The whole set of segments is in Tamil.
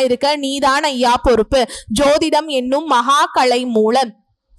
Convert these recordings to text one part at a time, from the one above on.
இருக்க நீதான் ஐயா பொறுப்பு. ஜோதிடம் என்னும் மகாகலை மூலம்.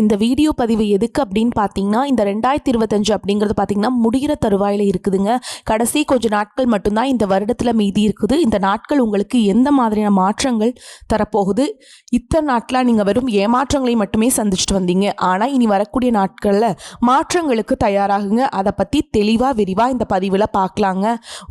இந்த வீடியோ பதிவு எதுக்கு அப்படின்னு பார்த்தீங்கன்னா இந்த ரெண்டாயிரத்தி இருபத்தஞ்சு அப்படிங்கிறது பார்த்தீங்கன்னா முடிகிற தருவாயில் இருக்குதுங்க. கடைசி கொஞ்சம் நாட்கள் மட்டும்தான் இந்த வருடத்தில் மீதி இருக்குது. இந்த நாட்கள் உங்களுக்கு எந்த மாதிரியான மாற்றங்கள் தரப்போகுது? இத்தனை நாட்களாக நீங்கள் வெறும் ஏமாற்றங்களை மட்டுமே சந்திச்சுட்டு வந்தீங்க. ஆனால் இனி வரக்கூடிய நாட்களில் மாற்றங்களுக்கு தயாராகுங்க. அதை பற்றி தெளிவாக விரிவாக இந்த பதிவில் பார்க்கலாங்க.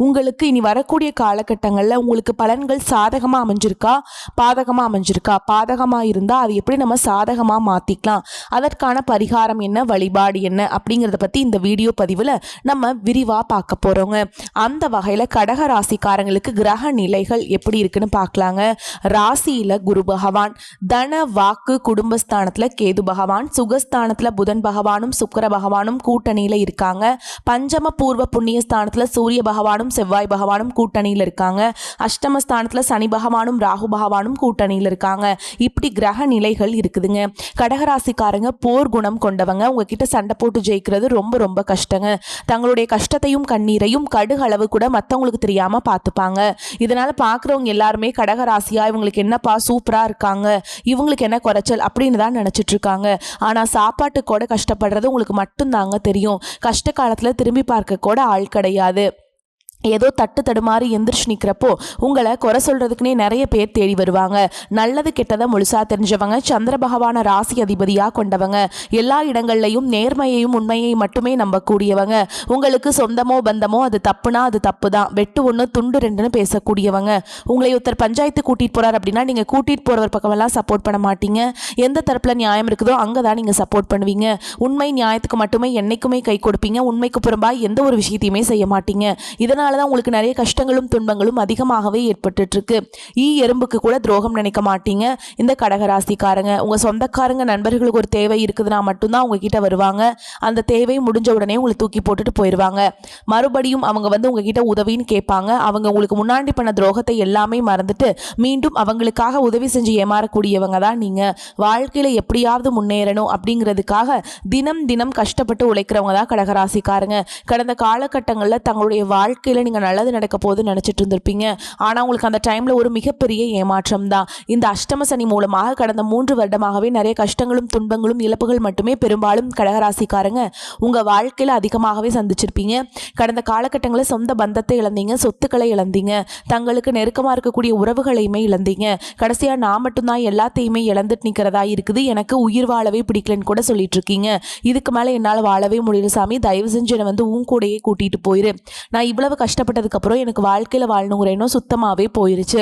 உங்களுக்கு இனி வரக்கூடிய காலகட்டங்களில் உங்களுக்கு பலன்கள் சாதகமாக அமைஞ்சிருக்கா? பாதகமாக அமைஞ்சிருக்கா? பாதகமாக இருந்தால் அது எப்படி நம்ம சாதகமாக மாற்றிக்கலாம் அதற்கான பரிகாரம் என்ன வழிபாடு என்ன அப்படிங்கிறத பற்றி இந்த வீடியோ பதிவில் நம்ம விரிவாக பார்க்க போகிறோங்க அந்த வகையில் கடக ராசிக்காரங்களுக்கு கிரக நிலைகள் எப்படி இருக்குன்னு பார்க்கலாங்க. ராசியில் குரு பகவான் தன வாக்கு குடும்பஸ்தானத்தில் கேது பகவான் சுகஸ்தானத்தில் புதன் பகவானும் சுக்கர பகவானும் கூட்டணியில் இருக்காங்க. பஞ்சம பூர்வ புண்ணிய ஸ்தானத்தில் சூரிய பகவானும் செவ்வாய் பகவானும் கூட்டணியில் இருக்காங்க. அஷ்டமஸ்தானத்தில் சனி பகவானும் ராகு பகவானும் கூட்டணியில் இருக்காங்க. இப்படி கிரக நிலைகள் இருக்குதுங்க. கடகராசிக்காரங்க போர் குணம் கொண்டவங்க. உங்ககிட்ட சண்டை போட்டு ஜெயிக்கிறது ரொம்ப ரொம்ப கஷ்டங்க. தங்களுடைய கஷ்டத்தையும் கண்ணீரையும் கடுகளவு கூட மற்றவங்களுக்கு தெரியாம பார்த்துப்பாங்க இதனால பார்க்குறவங்க எல்லாருமே கடகராசியா இவங்களுக்கு என்னப்பா சூப்பரா இருக்காங்க. இவங்களுக்கு என்ன குறைச்சல் அப்படின்னு தான் நினைச்சிட்டு இருக்காங்க. ஆனா சாப்பாட்டு கூட கஷ்டப்படுறது உங்களுக்கு மட்டும்தாங்க தெரியும். கஷ்ட காலத்துல திரும்பி பார்க்க கூட ஆள் கிடையாது. ஏதோ தட்டு தடுமாறி எந்திரிச்சு நிற்கிறப்போ உங்களை குறை சொல்கிறதுக்குனே நிறைய பேர் தேடி வருவாங்க. நல்லது கெட்டதை முழுசாக தெரிஞ்சவங்க சந்திர பகவான ராசி அதிபதியாக கொண்டவங்க எல்லா இடங்கள்லையும் நேர்மையையும் உண்மையையும் மட்டுமே நம்பக்கூடியவங்க. உங்களுக்கு சொந்தமோ பந்தமோ அது தப்புனா அது தப்பு தான் வெட்டு ஒன்று துண்டு ரெண்டுன்னு பேசக்கூடியவங்க. உங்களை ஒருத்தர் பஞ்சாயத்து கூட்டிகிட்டு போகிறார் அப்படின்னா நீங்கள் கூட்டிகிட்டு போகிறவர் பக்கமெல்லாம் சப்போர்ட் பண்ண மாட்டீங்க. எந்த தரப்பில் நியாயம் இருக்குதோ அங்கே தான் நீங்கள் சப்போர்ட் பண்ணுவீங்க. உண்மை நியாயத்துக்கு மட்டுமே என்றைக்குமே கை கொடுப்பீங்க. உண்மைக்கு புறம்பாக எந்த ஒரு விஷயத்தையுமே செய்ய மாட்டீங்க. இதனால் தான் உங்களுக்கு நிறைய கஷ்டங்களும் துன்பங்களும் அதிகமாகவே ஏற்பட்டுட்ருக்கு ஈ எறும்புக்கு கூட துரோகம் நினைக்க மாட்டீங்க. இந்த கடகராசிக்காரங்க உங்கள் சொந்தக்காரங்க நண்பர்களுக்கு ஒரு தேவை இருக்குதுன்னா மட்டும்தான் உங்ககிட்ட வருவாங்க. அந்த தேவை முடிஞ்ச உடனே உங்களை தூக்கி போட்டுட்டு போயிடுவாங்க மறுபடியும் அவங்க வந்து உங்ககிட்ட உதவின்னு கேட்பாங்க. அவங்க உங்களுக்கு முன்னாடி பண்ண துரோகத்தை எல்லாமே மறந்துட்டு மீண்டும் அவங்களுக்காக உதவி செஞ்சு ஏமாறக்கூடியவங்க தான் நீங்கள் வாழ்க்கையில் எப்படியாவது முன்னேறணும் அப்படிங்கிறதுக்காக தினம் தினம் கஷ்டப்பட்டு உழைக்கிறவங்க தான் கடகராசிக்காரங்க. கடந்த காலகட்டங்களில் தங்களுடைய வாழ்க்கையில் நீங்கள் நல்லது நடக்க போது நினச்சிட்டு இருந்திருப்பீங்க. ஆனால் உங்களுக்கு அந்த டைமில் ஒரு மிகப்பெரிய ஏமாற்றம் தான். இந்த அஷ்டம சனி மூலமாக கடந்த மூன்று வருடமாகவே நிறைய கஷ்டங்களும் துன்பங்களும் இழப்புகள் மட்டுமே பெரும்பாலும் கடகராசிக்காரங்க உங்கள் வாழ்க்கையில் அதிகமாகவே சந்திச்சிருப்பீங்க. கடந்த காலகட்டங்களில் சொந்த பந்தத்தை இழந்தீங்க சொத்துக்களை இழந்தீங்க தங்களுக்கு நெருக்கமாக இருக்கக்கூடிய உறவுகளையுமே இழந்தீங்க. கடைசியாக நான் மட்டும்தான் எல்லாத்தையுமே இழந்துட்டு நிற்கிறதா இருக்குது. எனக்கு உயிர் வாழவே பிடிக்கலன்னு கூட சொல்லிட்டு இருக்கீங்க. இதுக்கு மேலே என்னால் வாழவே முடியல சாமி. தயவு செஞ்சு என்னை வந்து உன் கூடயே கூட்டிகிட்டு போயிரு. நான் இவ்வளவு கஷ்டப்பட்டதுக்கப்புறம் எனக்கு வாழ்க்கையில் வாழணுங்கிற எண்ணம் சுத்தமாகவே போயிருச்சு.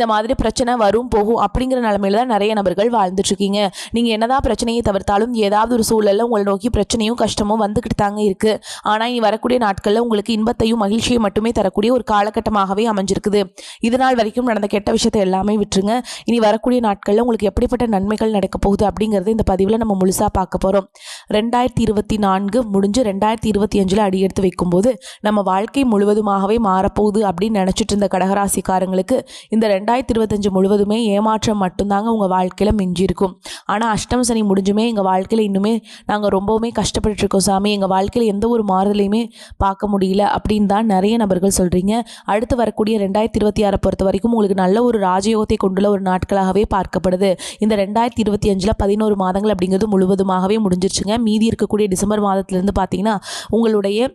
இந்த மாதிரி பிரச்சனை வரும் போகும் அப்படிங்கிற நிலமையில தான் நிறைய நபர்கள் வாழ்ந்துட்டுருக்கீங்க. நீங்கள் என்னதான் பிரச்சனையை தவிர்த்தாலும் ஏதாவது ஒரு சூழலில் உங்களை நோக்கி பிரச்சனையும் கஷ்டமும் வந்துக்கிட்டு தாங்க இருக்குது ஆனால் இனி வரக்கூடிய நாட்களில் உங்களுக்கு இன்பத்தையும் மகிழ்ச்சியும் மட்டுமே தரக்கூடிய ஒரு காலகட்டமாகவே அமைஞ்சிருக்குது. இது நாள் வரைக்கும் நடந்த கெட்ட விஷயத்தை எல்லாமே விட்டுருங்க. இனி வரக்கூடிய நாட்களில் உங்களுக்கு எப்படிப்பட்ட நன்மைகள் நடக்க போகுது அப்படிங்கறது இந்த பதிவில் நம்ம முழுசாக பார்க்க போகிறோம் ரெண்டாயிரத்தி இருபத்தி நான்கு முடிஞ்சு ரெண்டாயிரத்தி இருபத்தி அஞ்சில் அடி எடுத்து வைக்கும்போது நம்ம வாழ்க்கை முழுவதுமாகவே மாறப்போகுது அப்படின்னு நினச்சிட்டு இருந்த கடகராசிக்காரங்களுக்கு இந்த ரெண்டாயிரத்தி ரெண்டாயிரத்தி இருபத்தஞ்சு முழுவதுமே ஏமாற்றம் மட்டும்தாங்க உங்கள் வாழ்க்கையில் மிஞ்சிருக்கும் ஆனால் அஷ்டம சனி முடிஞ்சுமே எங்கள் வாழ்க்கையில் இன்னுமே நாங்கள் ரொம்பவுமே கஷ்டப்பட்டுருக்கோம் சாமி. எங்கள் வாழ்க்கையில் எந்த ஒரு மாறுதலையுமே பார்க்க முடியல அப்படின்னு தான் நிறைய நபர்கள் சொல்கிறீங்க அடுத்து வரக்கூடிய ரெண்டாயிரத்தி இருபத்தி ஆறை பொறுத்த வரைக்கும் உங்களுக்கு நல்ல ஒரு ராஜயோகத்தை கொண்டுள்ள ஒரு நாட்களாகவே பார்க்கப்படுது. இந்த ரெண்டாயிரத்தி இருபத்தி அஞ்சில் பதினோரு மாதங்கள் அப்படிங்கிறது முழுவதுமாகவே முடிஞ்சிருச்சுங்க. மீதி இருக்கக்கூடிய டிசம்பர் மாதத்துலேருந்து பார்த்தீங்கன்னா உங்களுடைய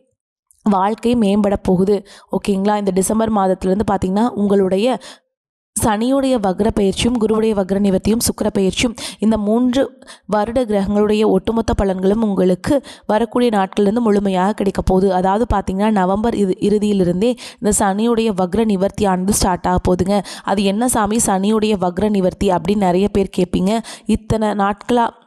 வாழ்க்கை மேம்பட போகுது. ஓகேங்களா? இந்த டிசம்பர் மாதத்துலேருந்து பார்த்தீங்கன்னா உங்களுடைய சனியுடைய வக்ர பயிற்சியும் குருவுடைய வக்ர நிவர்த்தியும் சுக்கர பயிற்சியும் இந்த மூன்று வருட கிரகங்களுடைய ஒட்டுமொத்த பலன்களும் உங்களுக்கு வரக்கூடிய நாட்கள்லேருந்து முழுமையாக கிடைக்க போகுது. அதாவது பார்த்தீங்கன்னா நவம்பர் இது இறுதியிலிருந்தே இந்த சனியுடைய வக்ர நிவர்த்தியானது ஸ்டார்ட் ஆக போகுதுங்க. அது என்ன சாமி? சனியுடைய வக்ர நிவர்த்தி அப்படின்னு நிறைய பேர் கேட்பீங்க. இத்தனை நாட்களாக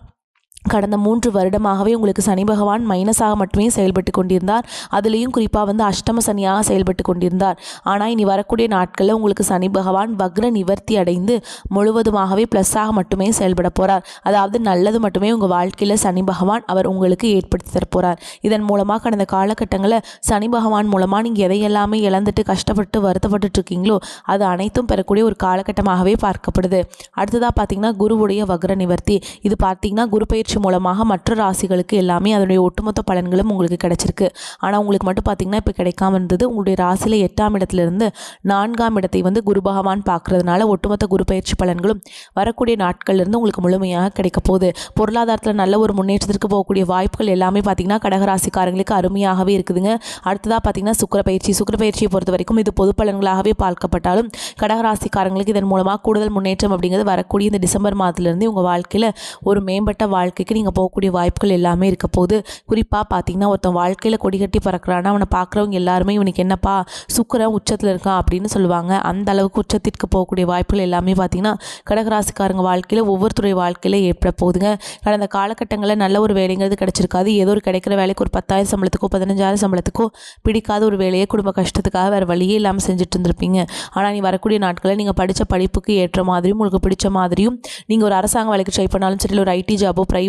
கடந்த மூன்று வருடமாகவே உங்களுக்கு சனி பகவான் மைனஸாக மட்டுமே செயல்பட்டு கொண்டிருந்தார். அதுலேயும் குறிப்பாக வந்து அஷ்டம சனியாக செயல்பட்டு கொண்டிருந்தார். ஆனால் இனி வரக்கூடிய நாட்களில் உங்களுக்கு சனி பகவான் வக்ர நிவர்த்தி அடைந்து முழுவதுமாகவே ப்ளஸ்ஸாக மட்டுமே செயல்பட போகிறார் அதாவது நல்லது மட்டுமே உங்கள் வாழ்க்கையில் சனி பகவான் அவர் உங்களுக்கு ஏற்படுத்தி தரப்போகிறார் இதன் மூலமாக கடந்த காலகட்டங்களில் சனி பகவான் மூலமாக நீங்கள் எதையெல்லாமே இழந்துட்டு கஷ்டப்பட்டு வருத்தப்பட்டு இருக்கீங்களோ அது அனைத்தும் பெறக்கூடிய ஒரு காலகட்டமாகவே பார்க்கப்படுது. அடுத்ததாக பார்த்தீங்கன்னா குருவுடைய வக்ர நிவர்த்தி. இது பார்த்தீங்கன்னா குரு பயிற்சி மூலமாக மற்ற ராசிகளுக்கு எல்லாமே அதனுடைய ஒட்டுமொத்த பலன்களும் உங்களுக்கு கிடைச்சிருக்கு. ஆனால் உங்களுக்கு மட்டும் பார்த்தீங்கன்னா இப்போ கிடைக்காம இருந்தது. உங்களுடைய ராசியில் எட்டாம் இடத்துலேருந்து நான்காம் இடத்தை வந்து குரு பகவான் பார்க்கறதுனால ஒட்டுமொத்த குரு பயிற்சி பலன்களும் வரக்கூடிய நாட்கள்லேருந்து உங்களுக்கு முழுமையாக கிடைக்க போகுது. பொருளாதாரத்தில் நல்ல ஒரு முன்னேற்றத்திற்கு போகக்கூடிய வாய்ப்புகள் எல்லாமே பார்த்தீங்கன்னா கடகராசிக்காரங்களுக்கு அருமையாகவே இருக்குதுங்க. அடுத்ததாக பார்த்தீங்கன்னா சுக்கர பயிற்சி. சுக்கிர பயிற்சியை பொறுத்த வரைக்கும் இது பொது பலன்களாகவே பார்க்கப்பட்டாலும் கடகராசிக்காரங்களுக்கு இதன் மூலமாக கூடுதல் முன்னேற்றம் அப்படிங்கிறது வரக்கூடிய இந்த டிசம்பர் மாதத்துலேருந்து உங்கள் வாழ்க்கையில் ஒரு மேம்பட்ட வாழ்க்கை வாழ்க்கைக்கு நீங்கள் போகக்கூடிய வாய்ப்புகள் எல்லாமே இருக்க போகுது குறிப்பாக பார்த்தீங்கன்னா ஒருத்தன் வாழ்க்கையில் கொடிகட்டி பறக்கிறான்னா அவனை பார்க்குறவங்க எல்லாருமே இவனுக்கு என்னப்பா சுக்கரன் உச்சத்தில் இருக்கான் அப்படின்னு சொல்லுவாங்க. அந்த அளவுக்கு உச்சத்திற்கு போகக்கூடிய வாய்ப்புகள் எல்லாமே பார்த்தீங்கன்னா கடகராசிக்காரங்க வாழ்க்கையில் ஒவ்வொருத்தருடைய வாழ்க்கையில் ஏற்பட போகுதுங்க. கடந்த காலகட்டங்களில் நல்ல ஒரு வேலைங்கிறது கிடச்சிருக்காது. ஏதோ ஒரு கிடைக்கிற வேலைக்கு ஒரு பத்தாயிரம் சம்பளத்துக்கோ பதினஞ்சாயிரம் சம்பளத்துக்கோ பிடிக்காத ஒரு வேலையை குடும்ப கஷ்டத்துக்காக வேறு வழியே இல்லாமல் செஞ்சுட்டு இருந்திருப்பீங்க. ஆனால் நீ வரக்கூடிய நாட்களில் நீங்கள் படித்த படிப்புக்கு ஏற்ற மாதிரியும் உங்களுக்கு பிடிச்ச மாதிரியும் நீங்கள் ஒரு அரசாங்க வேலைக்கு ட்ரை பண்ணாலும் சரி இல்லை ஒரு ஐடி ஜாபோ ப்ரைவேட்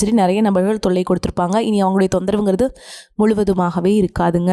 சரி நிறைய நபர்கள் தொல்லை கொடுத்துருப்பாங்க. இனி அவங்களுடைய தொந்தரவுங்கிறது முழுவதுமாகவே இருக்காதுங்க.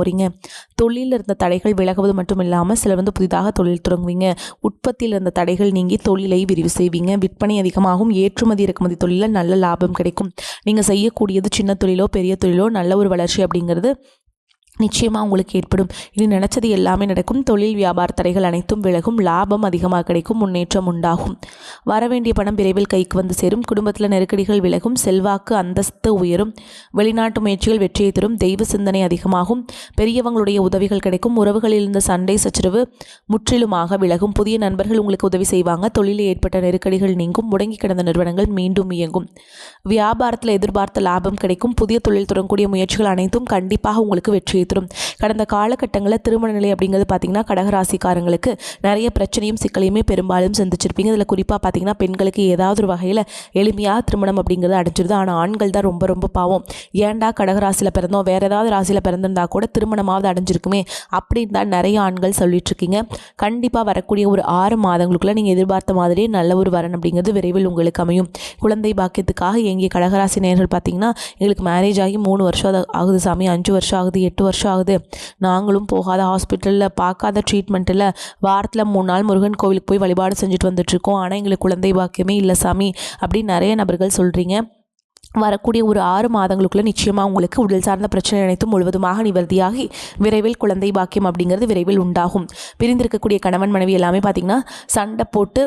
போகிறீங்க தொழிலில் இருந்த தடைகள் விலகுவது மட்டும் இல்லாமல் சிலர் வந்து புதிதாக தொழில் தொடங்குவீங்க. உற்பத்தியில் இருந்த தடைகள் நீங்கி தொழிலை விரிவு செய்வீங்க. விற்பனை அதிகமாகும் ஏற்றுமதி இறக்குமதி தொழிலில் நல்ல லாபம் கிடைக்கும். நீங்கள் செய்யக்கூடியது சின்ன தொழிலோ பெரிய தொழிலோ நல்ல ஒரு வளர்ச்சி அப்படிங்கிறது நிச்சயமாக உங்களுக்கு ஏற்படும். இனி நினச்சது எல்லாமே நடக்கும். தொழில் வியாபார தடைகள் அனைத்தும் விலகும். லாபம் அதிகமாக கிடைக்கும். முன்னேற்றம் உண்டாகும். வரவேண்டிய பணம் விரைவில் கைக்கு வந்து சேரும். குடும்பத்தில் நெருக்கடிகள் விலகும். செல்வாக்கு அந்தஸ்து உயரும். வெளிநாட்டு முயற்சிகள் வெற்றியை தரும். தெய்வ சிந்தனை அதிகமாகும். பெரியவங்களுடைய உதவிகள் கிடைக்கும். உறவுகளில் இருந்த சண்டை சச்சரவு முற்றிலுமாக விலகும். புதிய நண்பர்கள் உங்களுக்கு உதவி செய்வாங்க. தொழிலில் ஏற்பட்ட நெருக்கடிகள் நீங்கும். முடங்கி கிடந்த நிறுவனங்கள் மீண்டும் இயங்கும். வியாபாரத்தில் எதிர்பார்த்த லாபம் கிடைக்கும். புதிய தொழில் தொடங்கக்கூடிய முயற்சிகள் அனைத்தும் கண்டிப்பாக உங்களுக்கு வெற்றியை கொடுத்துரும் கடந்த காலகட்டங்களில் திருமண நிலை அப்படிங்கிறது பார்த்தீங்கன்னா கடகராசிக்காரங்களுக்கு நிறைய பிரச்சனையும் சிக்கலையுமே பெரும்பாலும் சந்திச்சிருப்பீங்க. இதில் குறிப்பாக பார்த்தீங்கன்னா பெண்களுக்கு ஏதாவது ஒரு வகையில் எளிமையாக திருமணம் அப்படிங்கிறது அடைஞ்சிருது. ஆனால் ஆண்கள் தான் ரொம்ப ரொம்ப பாவம். ஏன்டா கடகராசியில் பிறந்தோம்? வேறு ஏதாவது ராசியில் பிறந்திருந்தா கூட திருமணமாவது அடைஞ்சிருக்குமே அப்படின்னு தான் நிறைய ஆண்கள் சொல்லிட்டுருக்கீங்க. கண்டிப்பாக வரக்கூடிய ஒரு ஆறு மாதங்களுக்குள்ளே நீங்கள் எதிர்பார்த்த மாதிரியே நல்ல ஒரு வரன் அப்படிங்கிறது விரைவில் உங்களுக்கு அமையும். குழந்தை பாக்கியத்துக்காக எங்கே கடகராசி நேர்கள் பார்த்தீங்கன்னா எங்களுக்கு மேரேஜ் ஆகி மூணு வருஷம் அது ஆகுது சாமி. அஞ்சு வருஷம் ஆகுது எட்டு வருஷம் வருஷம் ஆகுது. நாங்களும் போகாத ஹாஸ்பிட்டலில் பார்க்காத ட்ரீட்மெண்ட்டில் வாரத்தில் மூணு நாள் முருகன் கோவிலுக்கு போய் வழிபாடு செஞ்சுட்டு வந்துட்ருக்கோம் ஆனால் எங்களுக்கு குழந்தை பாக்கியமே இல்லை சாமி அப்படின்னு நிறைய நபர்கள் சொல்கிறீங்க வரக்கூடிய ஒரு ஆறு மாதங்களுக்குள்ள நிச்சயமாக உங்களுக்கு உடல் சார்ந்த பிரச்சனை அனைத்தும் முழுவதுமாக நிவர்த்தியாகி விரைவில் குழந்தை பாக்கியம் அப்படிங்கிறது விரைவில் உண்டாகும். பிரிந்திருக்கக்கூடிய கணவன் மனைவி எல்லாமே பார்த்திங்கன்னா சண்டை போட்டு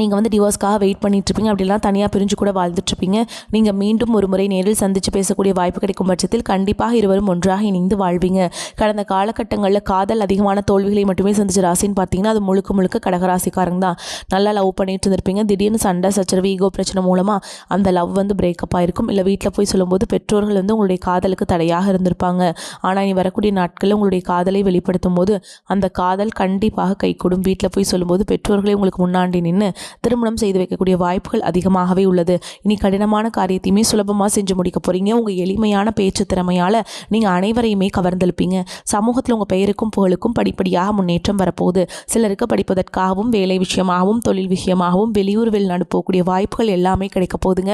நீங்கள் வந்து டிவோர்ஸ்க்காக வெயிட் பண்ணிகிட்ருப்பீங்க அப்படிலாம் தனியாக பிரிஞ்சு கூட வாழ்ந்துட்டுருப்பீங்க. நீங்கள் மீண்டும் ஒரு முறை நேரில் சந்தித்து பேசக்கூடிய வாய்ப்பு கிடைக்கும் பட்சத்தில் கண்டிப்பாக இருவரும் ஒன்றாக இணைந்து வாழ்வீங்க. கடந்த காலகட்டங்களில் காதல் அதிகமான தோல்விகளை மட்டுமே சந்திச்ச ராசின்னு பார்த்தீங்கன்னா அது முழுக்க முழுக்க கடகராசிக்காரங்க தான். நல்லா லவ் பண்ணிட்டு இருந்திருப்பீங்க. திடீர்னு சண்டை சச்சரவு ஈகோ பிரச்சனை மூலமாக அந்த லவ் வந்து பிரேக்கப் ஆயிருக்கும். இல்லை வீட்டில் போய் சொல்லும்போது பெற்றோர்கள் வந்து உங்களுடைய காதலுக்கு தடையாக இருந்திருப்பாங்க. ஆனால் இனி வரக்கூடிய நாட்களில் உங்களுடைய காதலை வெளிப்படுத்தும் போது அந்த காதல் கண்டிப்பாக கைகூடும். வீட்டில் போய் சொல்லும்போது பெற்றோர்களே உங்களுக்கு முன்னாடி நின்று திருமணம் செய்து வைக்கக்கூடிய வாய்ப்புகள் அதிகமாகவே உள்ளது. இனி கடினமான காரியத்தையுமே சுலபமாக செஞ்சு முடிக்க போகிறீங்க உங்கள் எளிமையான பேச்சு திறமையால் நீங்கள் அனைவரையுமே கவர்ந்தெழுப்பீங்க. சமூகத்தில் உங்கள் பெயருக்கும் புகழுக்கும் படிப்படியாக முன்னேற்றம் வரப்போகுது. சிலருக்கு படிப்பதற்காகவும் வேலை விஷயமாகவும் தொழில் விஷயமாகவும் வெளியூர் வெளிநாடு போகக்கூடிய வாய்ப்புகள் எல்லாமே கிடைக்க போகுதுங்க.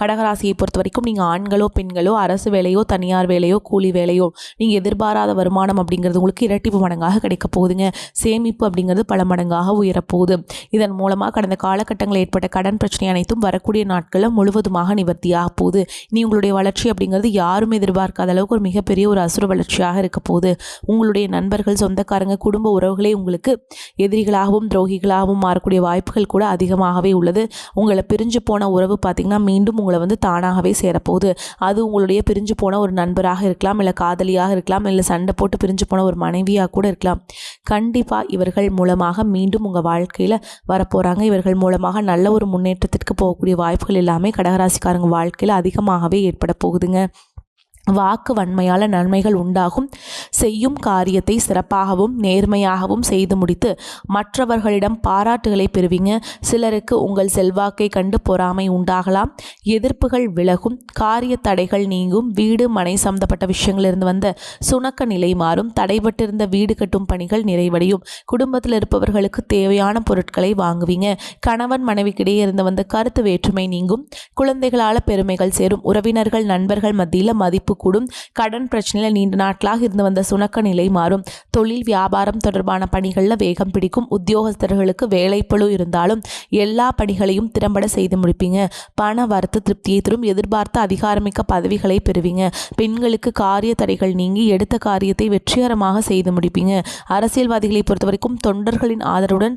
கடகராசியை பொறுத்த வரைக்கும் நீங்கள் ஆண்களோ பெண்களோ அரசு வேலையோ தனியார் வேலையோ கூலி வேலையோ நீங்கள் எதிர்பாராத வருமானம் அப்படிங்கிறது உங்களுக்கு இரட்டிப்பு மடங்காக கிடைக்க போகுதுங்க. சேமிப்பு அப்படிங்கிறது பல மடங்காக உயரப்போகுது இதன் மூலமாக கடந்த காலகட்டங்களில் ஏற்பட்ட கடன் பிரச்சனை அனைத்தும் வரக்கூடிய நாட்களில் முழுவதுமாக நிவர்த்தியாக போகுது. இனி உங்களுடைய வளர்ச்சி அப்படிங்கிறது யாரும் எதிர்பார்க்காத அளவுக்கு ஒரு மிகப்பெரிய ஒரு அசுர வளர்ச்சியாக இருக்க போகுது. உங்களுடைய நண்பர்கள் சொந்தக்காரங்க குடும்ப உறவுகளே உங்களுக்கு எதிரிகளாகவும் துரோகிகளாகவும் மாறக்கூடிய வாய்ப்புகள் கூட அதிகமாகவே உள்ளது. உங்களை பிரிஞ்சு போன உறவு பார்த்திங்கன்னா மீண்டும் உங்களை வந்து தானாகவே சேரப்போகுது. அது உங்களுடைய பிரிஞ்சு போன ஒரு நண்பராக இருக்கலாம் இல்லை காதலியாக இருக்கலாம் இல்லை சண்டை போட்டு பிரிஞ்சு போன ஒரு மனைவியாக கூட இருக்கலாம். கண்டிப்பாக இவர்கள் மூலமாக மீண்டும் உங்கள் வாழ்க்கையில் வரப்போகிறாங்க இவர் இவர்கள் மூலமாக நல்ல ஒரு முன்னேற்றத்திற்கு போகக்கூடிய வாய்ப்புகள் எல்லாமே கடகராசிக்காரங்க வாழ்க்கையில் அதிகமாகவே ஏற்பட போகுதுங்க. வாக்கு வன்மையால் நன்மைகள் உண்டாகும். செய்யும் காரியத்தை சிறப்பாகவும் நேர்மையாகவும் செய்து முடித்து மற்றவர்களிடம் பாராட்டுகளை பெறுவீங்க. சிலருக்கு உங்கள் செல்வாக்கை கண்டு பொறாமை உண்டாகலாம். எதிர்ப்புகள் விலகும். காரிய தடைகள் நீங்கும். வீடு மனை சம்பந்தப்பட்ட விஷயங்களிலிருந்து வந்த சுணக்க நிலை மாறும். தடைபட்டிருந்த வீடு கட்டும் பணிகள் நிறைவடையும். குடும்பத்தில் இருப்பவர்களுக்கு தேவையான பொருட்களை வாங்குவீங்க. கணவன் மனைவிக்கிடையே இருந்து வந்த கருத்து வேற்றுமை நீங்கும். குழந்தைகளால் பெருமைகள் சேரும். உறவினர்கள் நண்பர்கள் மத்தியில் மதிப்பு கூடும். கடன் பிரச்சனையில் நீண்ட நாட்களாக இருந்து வந்த சுணக்க நிலை மாறும். தொழில் வியாபாரம் தொடர்பான பணிகளில் வேகம் பிடிக்கும். உத்தியோகஸ்தர்களுக்கு வேலைப்பழு இருந்தாலும் எல்லா பணிகளையும் திறம்பட செய்து முடிப்பீங்க. பண வரத்து திருப்தியை தரும். எதிர்பார்த்த அதிகாரமிக்க பதவிகளை பெறுவீங்க. பெண்களுக்கு காரிய தடைகள் நீங்கி எடுத்த காரியத்தை வெற்றிகரமாக செய்து முடிப்பீங்க. அரசியல்வாதிகளை பொறுத்தவரைக்கும் தொண்டர்களின் ஆதரவுடன்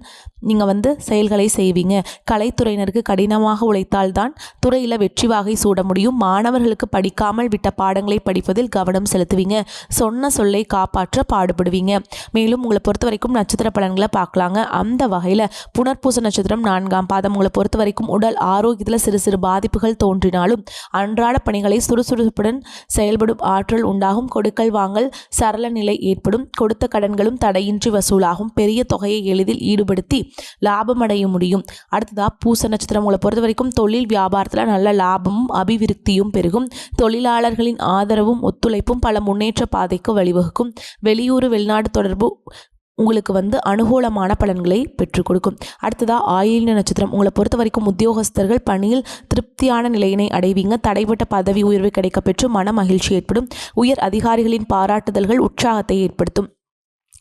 நீங்கள் வந்து செயல்களை செய்வீங்க. கலைத்துறையினருக்கு கடினமாக உழைத்தால்தான் துறையில் வெற்றி வாகை சூட முடியும். மாணவர்களுக்கு படிக்காமல் விட்ட பாடங்களை படிப்பதில் கவனம் செலுத்துவீங்க. சொன்ன சொல்லை காப்பாற்ற பாடுபடுவீங்க. மேலும் உங்களை பொறுத்த வரைக்கும் நட்சத்திர பலன்களை பார்க்கலாங்க. அந்த வகையில் புனர்பூச நட்சத்திரம் நான்காம் பாதம். உங்களை பொறுத்த வரைக்கும் உடல் ஆரோக்கியத்தில் சிறு சிறு பாதிப்புகள் தோன்றினாலும் அன்றாட பணிகளை சுறுசுறுப்புடன் செயல்படும் ஆற்றல் உண்டாகும். கொடுக்கல் வாங்கல் சரள நிலை ஏற்படும். கொடுத்த கடன்களும் தடையின்றி வசூலாகும். பெரிய தொகையை எளிதில் ஈடுபடுத்தி லாபம் அடைய முடியும். அடுத்ததா பூச நட்சத்திரம். உங்களை பொறுத்த வரைக்கும் தொழில் வியாபாரத்தில் நல்ல லாபமும் அபிவிருத்தியும் பெருகும். தொழிலாளர்களின் ஆதரவும் ஒத்துழைப்பும் பல முன்னேற்ற பாதைக்கு வழிவகுக்கும். வெளியூர் வெளிநாடு தொடர்பு உங்களுக்கு வந்து அனுகூலமான பலன்களை பெற்றுக் கொடுக்கும். அடுத்ததா ஆயில்ய நட்சத்திரம். உங்களை பொறுத்த வரைக்கும் உத்தியோகஸ்தர்கள் பணியில் திருப்தியான நிலையினை அடைவீங்க. தடைப்பட்ட பதவி உயர்வு கிடைக்கப்பெற்று மன மகிழ்ச்சி ஏற்படும். உயர் அதிகாரிகளின் பாராட்டுதல்கள் உற்சாகத்தை ஏற்படுத்தும்.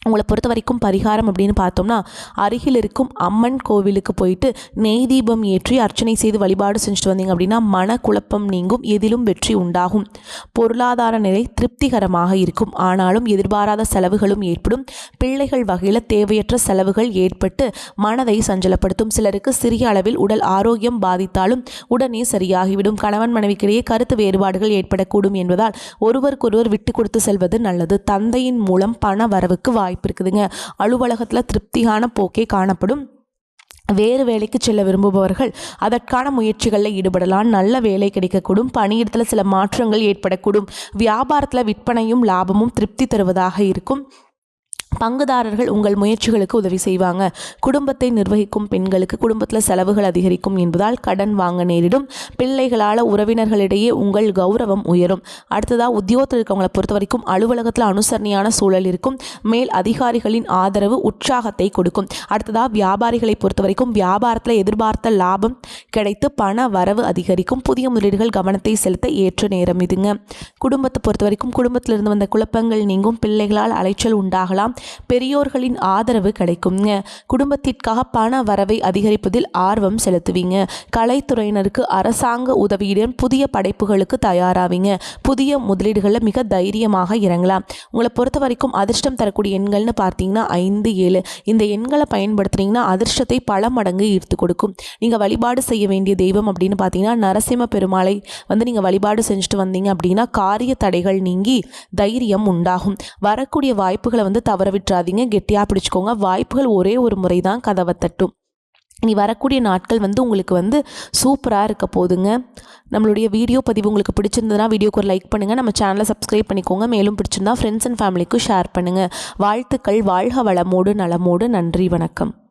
உங்களை பொறுத்த வரைக்கும் பரிகாரம் அப்படின்னு பார்த்தோம்னா அருகில் இருக்கும் அம்மன் கோவிலுக்கு போயிட்டு நெய் தீபம் ஏற்றி அர்ச்சனை செய்து வழிபாடு செஞ்சுட்டு வந்தீங்க அப்படின்னா மன குழப்பம் நீங்கும் எதிலும் வெற்றி உண்டாகும். பொருளாதார நிலை திருப்திகரமாக இருக்கும். ஆனாலும் எதிர்பாராத செலவுகளும் ஏற்படும். பிள்ளைகள் வகையில் தேவையற்ற செலவுகள் ஏற்பட்டு மனதை சஞ்சலப்படுத்தும். சிலருக்கு சிறிய அளவில் உடல் ஆரோக்கியம் பாதித்தாலும் உடனே சரியாகிவிடும். கணவன் மனைவிக்கிடையே கருத்து வேறுபாடுகள் ஏற்படக்கூடும் என்பதால் ஒருவருக்கொருவர் விட்டு கொடுத்து செல்வது நல்லது. தந்தையின் மூலம் பண வரவுக்கு வாய் வாய்ப்பு இருக்குதுங்க அலுவலகத்தில் திருப்தியான போக்கே காணப்படும். வேறு வேலைக்கு செல்ல விரும்புபவர்கள் அதற்கான முயற்சிகளில் ஈடுபடலாம். நல்ல வேலை கிடைக்கக்கூடும். பணியிடத்தில் சில மாற்றங்கள் ஏற்படக்கூடும். வியாபாரத்தில் விற்பனையும் லாபமும் திருப்தி தருவதாக இருக்கும். பங்குதாரர்கள் உங்கள் முயற்சிகளுக்கு உதவி செய்வாங்க. குடும்பத்தை நிர்வகிக்கும் பெண்களுக்கு குடும்பத்தில் செலவுகள் அதிகரிக்கும் என்பதால் கடன் வாங்க நேரிடும். பிள்ளைகளால் உறவினர்களிடையே உங்கள் கௌரவம் உயரும். அடுத்ததாக உத்தியோகத்தில் இருக்கவங்களை பொறுத்த வரைக்கும் அலுவலகத்தில் அனுசரணையான சூழல் இருக்கும். மேல் அதிகாரிகளின் ஆதரவு உற்சாகத்தை கொடுக்கும். அடுத்ததாக வியாபாரிகளை பொறுத்த வரைக்கும் வியாபாரத்தில் எதிர்பார்த்த லாபம் கிடைத்து பண வரவு அதிகரிக்கும். புதிய முதலீடுகள் கவனத்தை செலுத்த ஏற்ற நேரம் இதுங்க. குடும்பத்தை பொறுத்த வரைக்கும் குடும்பத்திலிருந்து வந்த குழப்பங்கள் நீங்கும். பிள்ளைகளால் அலைச்சல் உண்டாகலாம். பெரியோர்களின் ஆதரவு கிடைக்குங்க குடும்பத்திற்காக பண வரவை அதிகரிப்பதில் ஆர்வம் செலுத்துவீங்க. கலைத்துறையினருக்கு அரசாங்க உதவியுடன் புதிய படைப்புகளுக்கு தயாராவீங்க. புதிய முதலீடுகளில் மிக தைரியமாக இறங்கலாம். உங்களை பொறுத்த வரைக்கும் அதிர்ஷ்டம் தரக்கூடிய எண்கள்னு பார்த்தீங்கன்னா ஐந்து ஏழு. இந்த எண்களை பயன்படுத்துனீங்கன்னா அதிர்ஷ்டத்தை பல மடங்கு ஈர்த்து கொடுக்கும். நீங்கள் வழிபாடு செய்ய வேண்டிய தெய்வம் அப்படின்னு பார்த்தீங்கன்னா நரசிம்ம பெருமாளை வந்து நீங்கள் வழிபாடு செஞ்சுட்டு வந்தீங்க அப்படின்னா காரிய தடைகள் நீங்கி தைரியம் உண்டாகும். வரக்கூடிய வாய்ப்புகளை வந்து தவற விட்டுறாதீங்க. கெட்டியாக பிடிச்சிக்கோங்க. வாய்ப்புகள் ஒரே ஒரு முறை தான் கதவை தட்டும். இனி வரக்கூடிய நாட்கள் வந்து உங்களுக்கு வந்து சூப்பராக இருக்க போதுங்க நம்மளுடைய வீடியோ பதிவு உங்களுக்கு பிடிச்சிருந்ததுன்னா வீடியோக்கு ஒரு லைக் பண்ணுங்கள் நம்ம சேனலை சப்ஸ்கிரைப் பண்ணிக்கோங்க. மேலும் பிடிச்சிருந்தா ஃப்ரெண்ட்ஸ் அண்ட் ஃபேமிலிக்கும் ஷேர் பண்ணுங்கள் வாழ்த்துக்கள். வாழ்க வளமோடு நலமோடு. நன்றி. வணக்கம்.